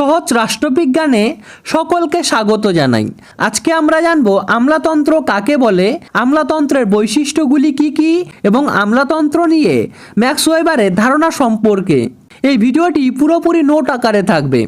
সহজ রাষ্ট্রবিজ্ঞানে সকলকে স্বাগত জানাই। আজকে আমরা জানব আমলাতন্ত্র কাকে বলে, আমলাতন্ত্রের বৈশিষ্ট্যগুলি কি কি এবং আমলাতন্ত্র নিয়ে ম্যাক্স ওয়েবারের ধারণা সম্পর্কে। এই ভিডিওটি পুরোপুরি নোট আকারে থাকবে।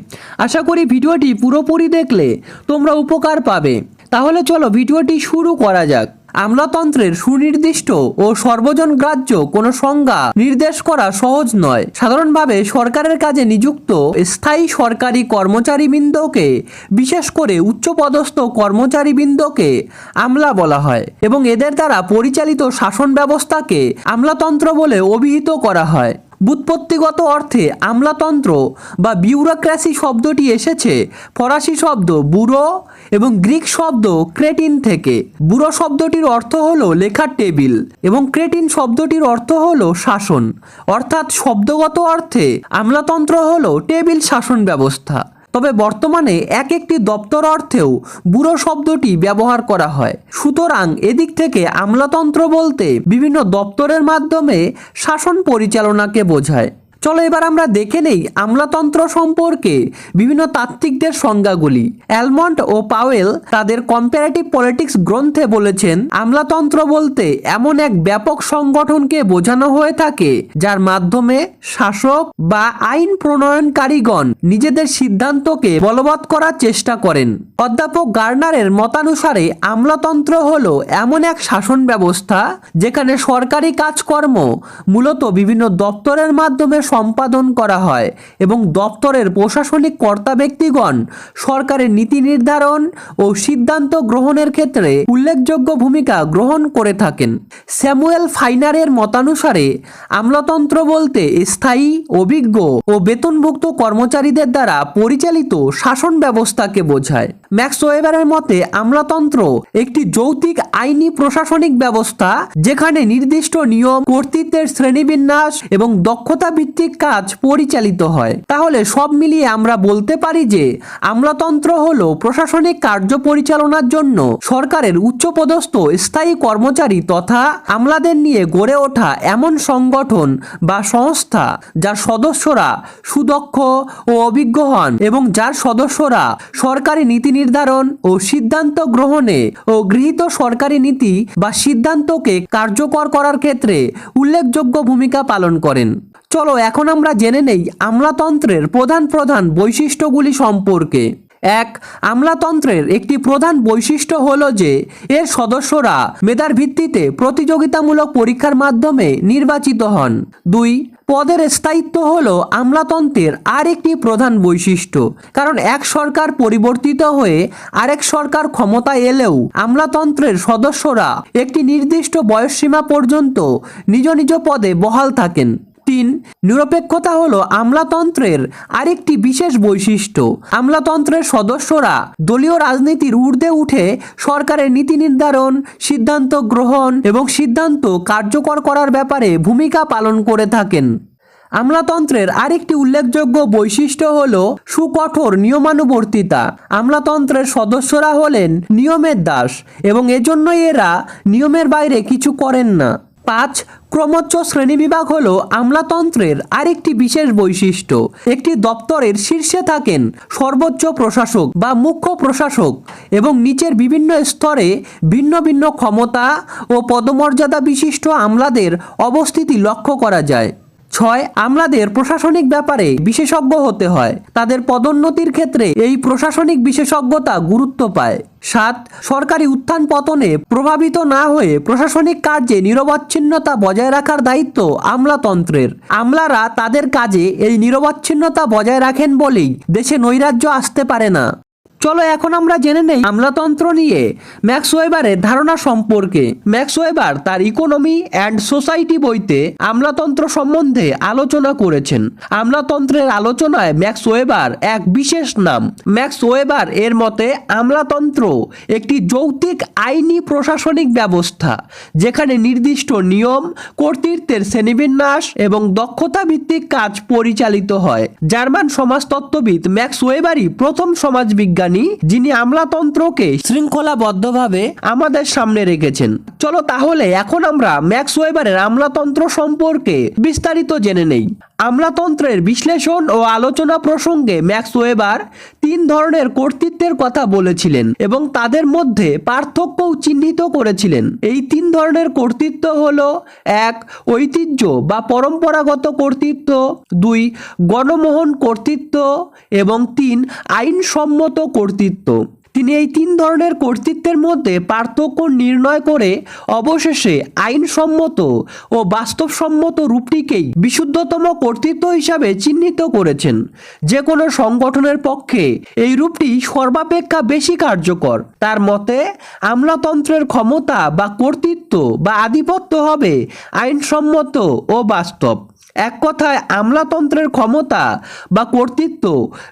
আশা করি ভিডিওটি পুরোপুরি দেখলে তোমরা উপকার পাবে। তাহলে চলো ভিডিওটি শুরু করা যাক। আমলাতন্ত্রের সুনির্দিষ্ট ও সর্বজন গ্রাহ্য কোনো সংজ্ঞা নির্দেশ করা সহজ নয়। সাধারণভাবে সরকারের কাজে নিযুক্ত স্থায়ী সরকারি কর্মচারীবৃন্দকে, বিশেষ করে উচ্চপদস্থ কর্মচারীবৃন্দকে আমলা বলা হয় এবং এদের দ্বারা পরিচালিত শাসন ব্যবস্থাকে আমলাতন্ত্র বলে অভিহিত করা হয়। বুৎপত্তিগত অর্থে আমলাতন্ত্র বা বিউরোক্রাসি শব্দটি এসেছে, ফরাসি শব্দ বুড়ো এবং গ্রিক শব্দ ক্রেটিন থেকে। বুড়ো শব্দটির অর্থ হল লেখার টেবিল এবং ক্রেটিন শব্দটির অর্থ হলো শাসন। অর্থাৎ শব্দগত অর্থে আমলাতন্ত্র হল টেবিল শাসন ব্যবস্থা। তবে বর্তমানে এক একটি দপ্তর অর্থেও বুড়ো শব্দটি ব্যবহার করা হয়। সুতরাং এদিক থেকে আমলাতন্ত্র বলতে বিভিন্ন দপ্তরের মাধ্যমে শাসন পরিচালনাকে বোঝায়। চলো এবার আমরা দেখে নেই আমলাতন্ত্র সম্পর্কে বিভিন্ন তাত্ত্বিকদের সংজ্ঞাগুলি। অ্যালমন্ড ও পাওয়েল তাদের কম্পারেটিভ পলিটিক্স গ্রন্থে বলেছেন, আমলাতন্ত্র বলতে এমন এক ব্যাপক সংগঠনকে বোঝানো হয়ে থাকে, যার মাধ্যমে শাসক বা আইন প্রণয়নকারীগণ নিজেদের সিদ্ধান্তকে বলবৎ করার চেষ্টা করেন। অধ্যাপক গার্নারের মতানুসারে, আমলাতন্ত্র হল এমন এক শাসন ব্যবস্থা, যেখানে সরকারি কাজকর্ম মূলত বিভিন্ন দপ্তরের মাধ্যমে সম্পাদন করা হয় এবং দপ্তরের প্রশাসনিক কর্তা ব্যক্তিগণ সরকারের নীতি নির্ধারণ ও সিদ্ধান্ত গ্রহণের ক্ষেত্রে উল্লেখযোগ্য ভূমিকা গ্রহণ করে থাকেন। স্যামুয়েল ফাইনারের মতানুসারে, আমলাতন্ত্র বলতে স্থায়ী, অভিজ্ঞ ও বেতনভুক্ত কর্মচারীদের দ্বারা পরিচালিত শাসন ব্যবস্থাকে বোঝায়। ম্যাক্স ওয়েবারের মতে, আমলাতন্ত্র একটি যৌতিক আইনি প্রশাসনিক ব্যবস্থা যেখানে নির্দিষ্ট নিয়ম, কর্তৃত্বের শ্রেণীবিন্যাস এবং দক্ষতা ভিত্তিক কাজ পরিচালিত হয়। তাহলে সব মিলিয়ে আমরা বলতে পারি যে আমলাতন্ত্র হল প্রশাসনিক কার্য পরিচালনার জন্য সরকারের উচ্চপদস্থ স্থায়ী কর্মচারী তথা আমলাদের নিয়ে গড়ে ওঠা এমন সংগঠন বা সংস্থা যার সদস্যরা সুদক্ষ ও অভিজ্ঞ হন এবং যার সদস্যরা সরকারি নীতি নির্ধারণ ও সিদ্ধান্ত গ্রহণে ও গৃহীত সরকারি নীতি বা সিদ্ধান্তকে কার্যকর করার ক্ষেত্রে উল্লেখযোগ্য ভূমিকা পালন করেন। চলো এখন আমরা জেনে নেই আমলাতন্ত্রের প্রধান প্রধান বৈশিষ্ট্যগুলি সম্পর্কে। এক, আমলাতন্ত্রের একটি প্রধান বৈশিষ্ট্য হলো যে, এর সদস্যরা মেধার ভিত্তিতে প্রতিযোগিতামূলক পরীক্ষার মাধ্যমে নির্বাচিত হন। দুই, পদের স্থায়িত্ব হল আমলাতন্ত্রের আরেকটি প্রধান বৈশিষ্ট্য, কারণ এক সরকার পরিবর্তিত হয়ে আরেক সরকার ক্ষমতায় এলেও আমলাতন্ত্রের সদস্যরা একটি নির্দিষ্ট বয়সসীমা পর্যন্ত নিজ নিজ পদে বহাল থাকেন। তিন, নিরপেক্ষতা হলো আমলাতন্ত্রের আরেকটি বিশেষ বৈশিষ্ট্য। আমলাতন্ত্রের সদস্যরা দলীয় রাজনীতির ঊর্ধ্বে উঠে সরকারের নীতি নির্ধারণ, সিদ্ধান্ত গ্রহণ এবং সিদ্ধান্ত কার্যকর করার ব্যাপারে ভূমিকা পালন করে থাকেন। আমলাতন্ত্রের আরেকটি উল্লেখযোগ্য বৈশিষ্ট্য হল সুকঠোর নিয়মানুবর্তিতা। আমলাতন্ত্রের সদস্যরা হলেন নিয়মের দাস এবং এজন্যই এরা নিয়মের বাইরে কিছু করেন না। পাঁচ ক্রমোচ্চ শ্রেণীবিভাগ হল আমলাতন্ত্রের আরেকটি বিশেষ বৈশিষ্ট্য। একটি দপ্তরের শীর্ষে থাকেন সর্বোচ্চ প্রশাসক বা মুখ্য প্রশাসক এবং নিচের বিভিন্ন স্তরে ভিন্ন ভিন্ন ক্ষমতা ও পদমর্যাদা বিশিষ্ট আমলাদের অবস্থিতি লক্ষ্য করা যায়। ছয়, আমলাদের প্রশাসনিক ব্যাপারে বিশেষজ্ঞ হতে হয়। তাদের পদোন্নতির ক্ষেত্রে এই প্রশাসনিক বিশেষজ্ঞতা গুরুত্ব পায়। সাত, সরকারি উত্থান পতনে প্রভাবিত না হয়ে প্রশাসনিক কার্যে নিরবচ্ছিন্নতা বজায় রাখার দায়িত্ব আমলাতন্ত্রের। আমলারা তাদের কাজে এই নিরবচ্ছিন্নতা বজায় রাখেন বলেই দেশে নৈরাজ্য আসতে পারে না। চলো এখন আমরা জেনে নেই আমলাতন্ত্র নিয়ে ম্যাক্স ওয়েবারের ধারণা সম্পর্কে। ম্যাক্স ওয়েবার তার ইকোনমি অ্যান্ড সোসাইটি বইতে আমলাতন্ত্র সম্বন্ধে আলোচনা করেছেন। আমলাতন্ত্রের আলোচনায় ম্যাক্স ওয়েবার এক বিশেষ নাম। ম্যাক্স ওয়েবার এর মতে, আমলাতন্ত্র একটি যৌক্তিক আইনি প্রশাসনিক ব্যবস্থা, যেখানে নির্দিষ্ট নিয়ম, কর্তৃত্বের শ্রেণীবিন্যাস এবং দক্ষতা ভিত্তিক কাজ পরিচালিত হয়। জার্মান সমাজতত্ত্ববিদ ম্যাক্স ওয়েবারই প্রথম সমাজবিজ্ঞানী বিজ্ঞানী যিনি আমলাতন্ত্রকে শৃঙ্খলাবদ্ধভাবে আমাদের সামনে রেখেছেন। চলো তাহলে এখন আমরা ম্যাক্স ওয়েবারের আমলাতন্ত্র সম্পর্কে বিস্তারিত জেনে নেই। আমলাতন্ত্রের বিশ্লেষণ ও আলোচনা প্রসঙ্গে ম্যাক্স ওয়েবার তিন ধরনের কর্তৃত্বের কথা বলেছিলেন এবং তাদের মধ্যে পার্থক্যও চিহ্নিত করেছিলেন। এই তিন ধরনের কর্তৃত্ব হল, এক, ঐতিহ্য বা পরম্পরাগত কর্তৃত্ব, দুই, গণমোহন কর্তৃত্ব, এবং তিন, আইনসম্মত কর্তৃত্ব তিনি এই তিন ধরনের কর্তৃত্বের মধ্যে পার্থক্য নির্ণয় করে অবশেষে আইনসম্মত ও বাস্তবসম্মত রূপটিকেই বিশুদ্ধতম কর্তৃত্ব হিসাবে চিহ্নিত করেছেন। যে কোনো সংগঠনের পক্ষে এই রূপটি সর্বাপেক্ষা বেশি কার্যকর। তার মতে, আমলাতন্ত্রের ক্ষমতা বা কর্তৃত্ব বা আধিপত্য হবে আইনসম্মত ও বাস্তব। এক কথায় আমলাতন্ত্রের ক্ষমতা বা কর্তৃত্ব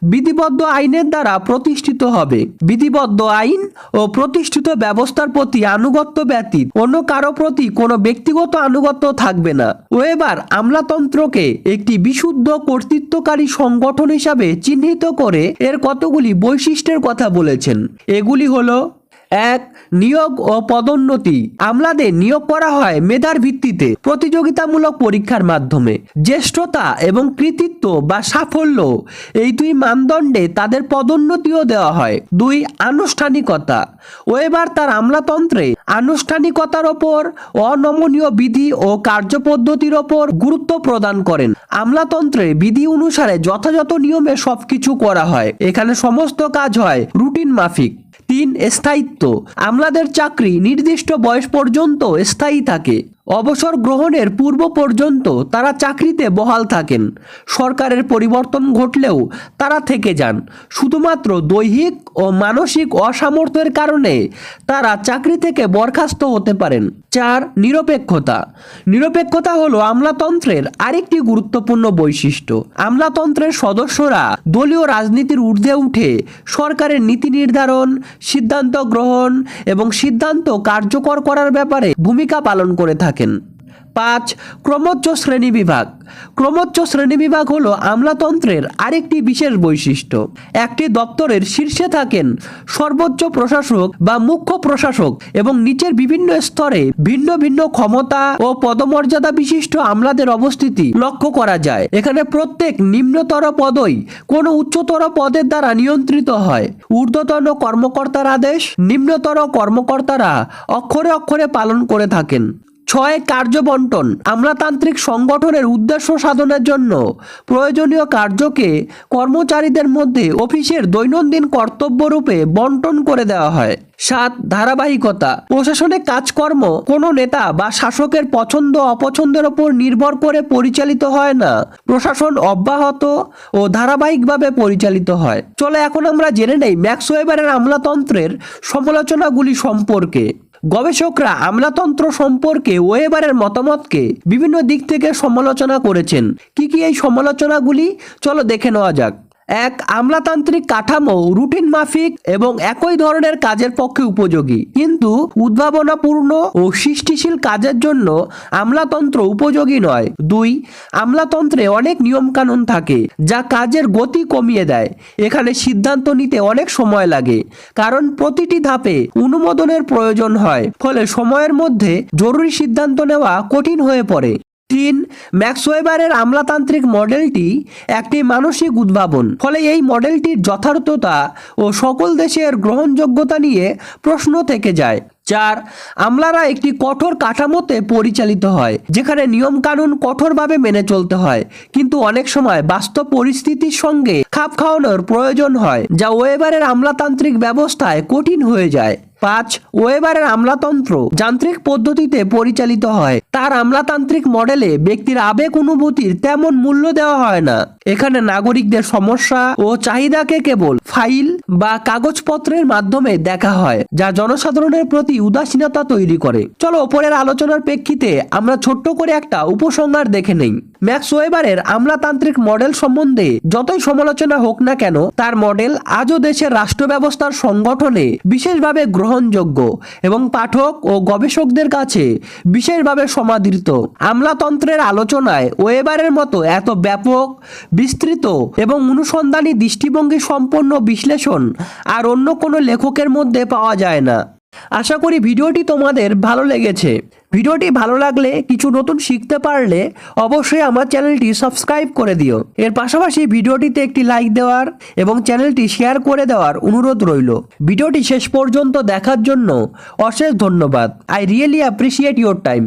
বিধিবদ্ধ আইনের দ্বারা প্রতিষ্ঠিত হবে। বিধিবদ্ধ আইন ও প্রতিষ্ঠিত ব্যবস্থার প্রতি আনুগত্য ব্যতীত অন্য কারও প্রতি কোনো ব্যক্তিগত আনুগত্য থাকবে না। ও এবার আমলাতন্ত্রকে একটি বিশুদ্ধ কর্তৃত্বকারী সংগঠন হিসাবে চিহ্নিত করে এর কতগুলি বৈশিষ্ট্যের কথা বলেছেন। এগুলি হলো এক, নিয়োগ ও পদোন্নতি। আমলাদের নিয়োগ করা হয় মেধার ভিত্তিতে প্রতিযোগিতামূলক পরীক্ষার মাধ্যমে। জ্যেষ্ঠতা এবং কৃতিত্ব বা সাফল্য এই দুই মানদণ্ডে তাদের পদোন্নতিও দেওয়া হয়। দুই, আনুষ্ঠানিকতা। ওয়েবার তার আমলাতন্ত্রে আনুষ্ঠানিকতার ওপর অনমনীয় বিধি ও কার্যপদ্ধতির ওপর গুরুত্ব প্রদান করেন। আমলাতন্ত্রে বিধি অনুসারে যথাযথ নিয়মে সবকিছু করা হয়। এখানে সমস্ত কাজ হয় রুটিন মাফিক। তিন স্থায়িত্ব। আমলাদের চাকরি নির্দিষ্ট বয়স পর্যন্ত স্থায়ী থাকে। অবসর গ্রহণের পূর্ব পর্যন্ত তারা চাকরিতে বহাল থাকেন। সরকারের পরিবর্তন ঘটলেও তারা থেকে যান। শুধুমাত্র দৈহিক ও মানসিক অসামর্থ্যের কারণে তারা চাকরি থেকে বরখাস্ত হতে পারেন। চার, নিরপেক্ষতা। নিরপেক্ষতা হলো আমলাতন্ত্রের আরেকটি গুরুত্বপূর্ণ বৈশিষ্ট্য। আমলাতন্ত্রের সদস্যরা দলীয় রাজনীতির ঊর্ধ্বে উঠে সরকারের নীতি নির্ধারণ, সিদ্ধান্ত গ্রহণ এবং সিদ্ধান্ত কার্যকর করার ব্যাপারে ভূমিকা পালন করে থাকেন। পাঁচ, ক্রমোচ্চ শ্রেণি বিভাগ। ক্রমোচ্চ শ্রেণি বিভাগ হল আমলাতন্ত্রের আরেকটি বিশেষ বৈশিষ্ট্য। একটি দপ্তরের শীর্ষে থাকেন সর্বোচ্চ প্রশাসক বা মুখ্য প্রশাসক এবং নিচের বিভিন্ন স্তরে ভিন্ন ভিন্ন ক্ষমতা ও পদমর্যাদা বিশিষ্ট আমলাদের অবস্থিতি লক্ষ্য করা যায়। এখানে প্রত্যেক নিম্নতর পদই কোনো উচ্চতর পদের দ্বারা নিয়ন্ত্রিত হয়। ঊর্ধ্বতন কর্মকর্তার আদেশ, নিম্নতর কর্মকর্তারা অক্ষরে অক্ষরে পালন করে থাকেন। ছয় কার্য বন্টন আমলাতান্ত্রিক সংগঠনের উদ্দেশ্য সাধনের জন্য প্রয়োজনীয় কার্যকে কর্মচারীদের মধ্যে অফিসের দৈনন্দিন কর্তব্যরূপে বন্টন করে দেওয়া হয়। সাত, ধারাবাহিকতা। প্রশাসনিক কাজকর্ম কোনো নেতা বা শাসকের পছন্দ অপছন্দের ওপর নির্ভর করে পরিচালিত হয় না। প্রশাসন অব্যাহত ও ধারাবাহিকভাবে পরিচালিত হয়। চলে এখন আমরা জেনে নেই ম্যাক্স ওয়েবারের আমলাতন্ত্রের সমালোচনাগুলি সম্পর্কে। গবেষকরা আমলাতন্ত্র সম্পর্কে ওয়েবারের মতামতকে বিভিন্ন দিক থেকে সমালোচনা করেছেন। কি কি এই সমালোচনাগুলি? চলো দেখে নেওয়া যাক। এক আমলাতান্ত্রিক কাঠামো, রুটিন মাফিক এবং একই ধরনের কাজের পক্ষে উপযোগী। কিন্তু উদ্ভাবনাপূর্ণ ও সৃষ্টিশীল কাজের জন্য আমলাতন্ত্র উপযোগী নয়। দুই, আমলাতন্ত্রে অনেক নিয়মকানুন থাকে যা কাজের গতি কমিয়ে দেয়। এখানে সিদ্ধান্ত নিতে অনেক সময় লাগে, কারণ প্রতিটি ধাপে অনুমোদনের প্রয়োজন হয়, ফলে সময়ের মধ্যে জরুরি সিদ্ধান্ত নেওয়া কঠিন হয়ে পড়ে। তিন ম্যাক্সওয়েবারের আমলাতান্ত্রিক মডেলটি একটি মানসিক উদ্ভাবন। ফলে এই মডেলটির যথার্থতা ও সকল দেশের গ্রহণযোগ্যতা নিয়ে প্রশ্ন থেকে যায়। চার, আমলারা একটি কঠোর কাঠামোতে পরিচালিত হয়, যেখানে নিয়মকানুন কঠোরভাবে মেনে চলতে হয়। কিন্তু অনেক সময় বাস্তব পরিস্থিতির সঙ্গে খাপ খাওয়ানোর প্রয়োজন হয়, যা ওয়েবারের আমলাতান্ত্রিক ব্যবস্থায় কঠিন হয়ে যায়। পাঁচ, ওয়েবারের আমলাতন্ত্র যান্ত্রিক পদ্ধতিতে পরিচালিত হয়। তার আমলাতান্ত্রিক মডেলে ব্যক্তির আবেগ অনুভূতির তেমন মূল্য দেওয়া হয় না। এখানে নাগরিকদের সমস্যা ও চাহিদাকে কেবল ফাইল বা কাগজপত্রের মাধ্যমে দেখা হয়, যা জনসাধারণের প্রতি উদাসীনতা তৈরি করে। চলো ওপরের আলোচনার প্রেক্ষিতে আমরা ছোট্ট করে একটা উপসংহার দেখে নেই। ম্যাক্স ওয়েবারের আমলাতান্ত্রিক মডেল সম্বন্ধে যতই সমালোচনা হোক না কেন, তার মডেল আজও দেশের রাষ্ট্র ব্যবস্থার সংগঠনে বিশেষভাবে গ্রহণযোগ্য এবং পাঠক ও গবেষকদের কাছে বিশেষভাবে সমাদৃত। আমলাতন্ত্রের আলোচনায় ওয়েবারের মতো এত ব্যাপক, বিস্তৃত এবং অনুসন্ধানী দৃষ্টিভঙ্গি সম্পন্ন বিশ্লেষণ আর অন্য কোনো লেখকের মধ্যে পাওয়া যায় না। আশা করি ভিডিওটি তোমাদের ভালো লেগেছে। ভিডিওটি ভালো লাগলে কিছু নতুন শিখতে পারলে অবশ্যই আমার চ্যানেলটি সাবস্ক্রাইব করে দিও। এর পাশাপাশি ভিডিওটিতে একটি লাইক দেওয়ার এবং চ্যানেলটি শেয়ার করে দেওয়ার অনুরোধ রইল। ভিডিওটি শেষ পর্যন্ত দেখার জন্য অশেষ ধন্যবাদ। I really appreciate your time.